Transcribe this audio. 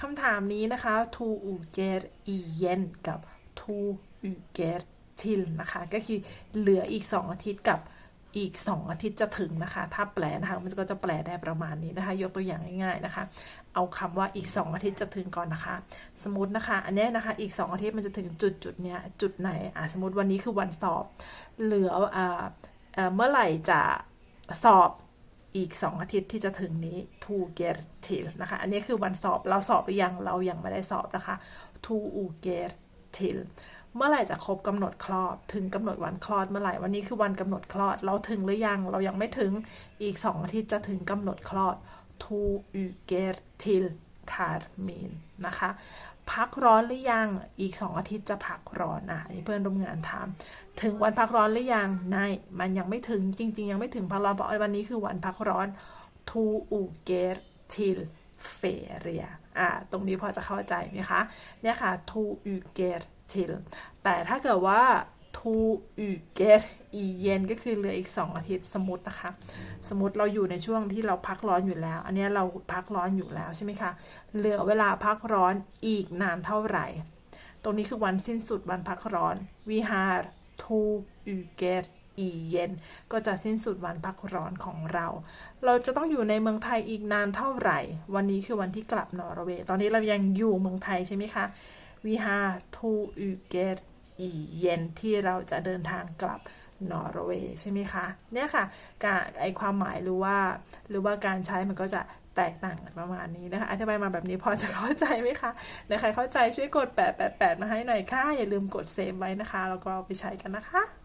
คำถามนี้นะคะ to u g e r igen กับ to u g e r t i l นะคะ ก็คือเหลืออีก 2 อาทิตย์กับอีก 2 อาทิตย์จะถึงนะคะ ถ้าแปลนะคะ มันก็จะแปลได้ประมาณนี้นะคะ ยกตัวอย่างง่ายๆนะคะ เอาคำว่าอีก 2 อาทิตย์จะถึงก่อนนะคะ สมมตินะคะ อันนี้นะคะ อีก 2 อาทิตย์มันจะถึงจุดจุดๆเนี้ย จุดไหน อะ สมมติวันนี้คือวันสอบ เหลืออ่าเอ่อเมื่อไหร่จะสอบ อีก 2 อาทิตย์ที่จะถึงนี้ to get till นะคะ อันนี้คือวันสอบเราสอบหรือยังเรายังไม่ได้สอบนะคะ to get till เมื่อไหร่จะครบกำหนดคลอด ถึงกำหนดวันคลอดเมื่อไหร่วันนี้คือวันกำหนดคลอด เราถึงหรือยังเรายังไม่ถึงอีก 2 อาทิตย์จะถึงกำหนดคลอด to get till termin นะคะ พักร้อนหรือยัง อีกสองอาทิตย์จะพักร้อนอะเพื่อนร่วมงานถาม ถึงวันพักร้อนหรือยังนายมันยังไม่ถึงจริง ๆ ยังไม่ถึงพักร้อนเพราะวันนี้คือวันพักร้อน to u get till feria อ่าตรงนี้พอจะเข้าใจไหมคะ เนี่ยค่ะ to u get till แต่ถ้าเกิดว่า to u get igen ก็คือเหลืออีก 2 อาทิตย์สมมตินะคะ สมมติเราอยู่ในช่วงที่เราพักร้อนอยู่แล้ว อันนี้เราพักร้อนอยู่แล้วใช่ไหมคะเหลือเวลาพักร้อนอีกนานเท่าไหร่ ตรงนี้คือวันสิ้นสุดวันพักร้อน we have to u get igen ก็จะสิ้นสุดวันพักร้อนของเรา เราจะต้องอยู่ในเมืองไทยอีกนานเท่าไหร่ วันนี้คือวันที่กลับนอร์เวย์ ตอนนี้เรายังอยู่เมืองไทยใช่ไหมคะ we have อีเย็นที่เราจะเดินทางกลับนอร์เวย์ใช่ไหมคะเนี่ยค่ะการไอความหมายหรือว่าหรือว่าการใช้มันก็จะแตกต่างกันประมาณนี้นะคะอธิบายมาแบบนี้พอจะเข้าใจไหมคะนะใครเข้าใจช่วยกด 888 มาให้หน่อยค่ะ อย่าลืมกดเซฟไว้นะคะ แล้วก็เอาไปใช้กันนะคะ